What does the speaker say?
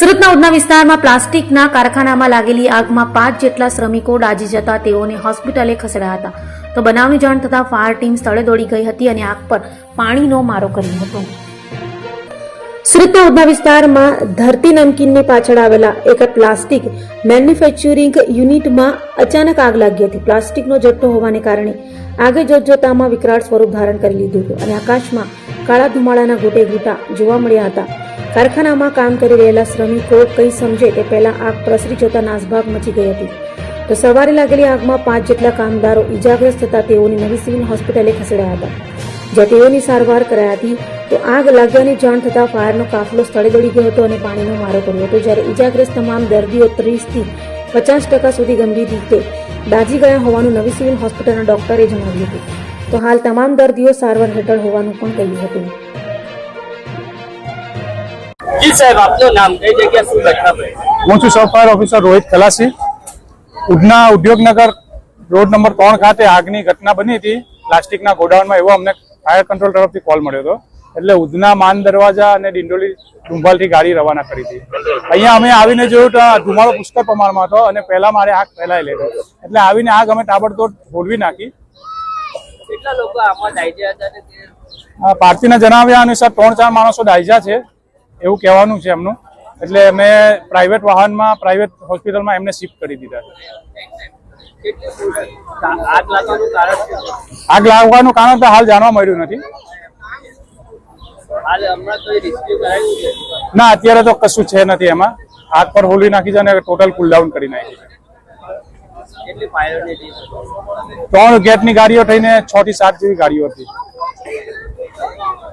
સુરતના ઉધના વિસ્તારમાં પ્લાસ્ટિકના કારખાનામાં લાગેલી આગમાં પાંચ જેટલા શ્રમિકો ડાજી જતા તેઓને હોસ્પિટલે ખસેડાયા હતા. તો બનાવની જાણ થતાં ફાયર ટીમ સ્થળે દોડી ગઈ હતી અને આગ પર પાણીનો મારો કર્યો હતો. સુરતના ઉધના વિસ્તારમાં ધરતી નમકીનની પાછળ આવેલા એક પ્લાસ્ટિક મેન્યુફેક્ચરિંગ યુનિટમાં અચાનક આગ લાગી હતી. પ્લાસ્ટિકનો જથ્થો હોવાને કારણે આગે જોતજોતામાં વિકરાળ સ્વરૂપ ધારણ કરી લીધું હતું અને આકાશમાં કાળા ધુમાડાના ગોટે ગૂટા જોવા મળ્યા હતા. કારખાનામાં કામ કરી રહેલા શ્રમિકો કંઈ સમજે તે પહેલાં આગ પ્રસરી જતા નાસભાગ મચી ગઈ હતી. તો સવારે લાગેલી આગમાં પાંચ જેટલા કામદારો ઇજાગ્રસ્ત થતા તેઓને નવી સિવિલ હોસ્પિટલે ખસેડાયા હતા. જ્યાં તેઓની સારવાર કરાઈ હતી, તો આગ લાગ્યાની જાણ થતાં ફાયરનો કાફલો સ્થળે દોડી ગયો હતો અને પાણીનો મારો કર્યો હતો. જ્યારે ઇજાગ્રસ્ત તમામ દર્દીઓ ત્રીસથી પચાસ ટકા સુધી ગંભીર રીતે દાઝી ગયા હોવાનું નવી સિવિલ હોસ્પિટલના ડોક્ટરે જણાવ્યું હતું. તો હાલ તમામ દર્દીઓ સારવાર હેઠળ હોવાનું પણ કહ્યું હતું. જી સાહેબ આપનું નામ કઈ જગ્યા શું ઘટના હું છું fire officer Rohit Khalasi Udhna Udyognagar road number ત્રણ ખાતે આગની ઘટના બની હતી. પ્લાસ્ટિકના ગોડાઉનમાં એવો અમને ફાયર કંટ્રોલ તરફથી કોલ મળ્યો હતો. એટલે ઉધના માન દરવાજા અને ડિંડોલી ડુંભાલથી ગાડી રવાના કરી હતી. અહીંયા અમે આવીને જોયું તો ધુમાડો પુષ્કળ પ્રમાણમાં હતો અને પહેલા મારે આગ ફેલાઈ લેતો. એટલે આવીને આગ અમે તાબડતોડ હોલવી નાખી. કેટલા લોકો આમાં હતા પાર્ટીના જણાવ્યા અનુસાર ત્રણ ચાર માણસો ડાયજા છે. એવું કહેવાનું છે એમનું. એટલે અમે પ્રાઇવેટ વાહનમાં પ્રાઇવેટ હોસ્પિટલમાં એમને શિફ્ટ કરી દીધા આગ લાગવાનું કારણ તો હાલ જાણવા મળ્યું નથી. ના, અત્યારે તો કશું છે નથી એમાં. આગ પર હોલી નાખી છે અને ટોટલ કુલ ડાઉન કરી નાખી છે. ત્રણ ગેટની ગાડીઓ થઈને છ થી સાત જેવી ગાડીઓ હતી.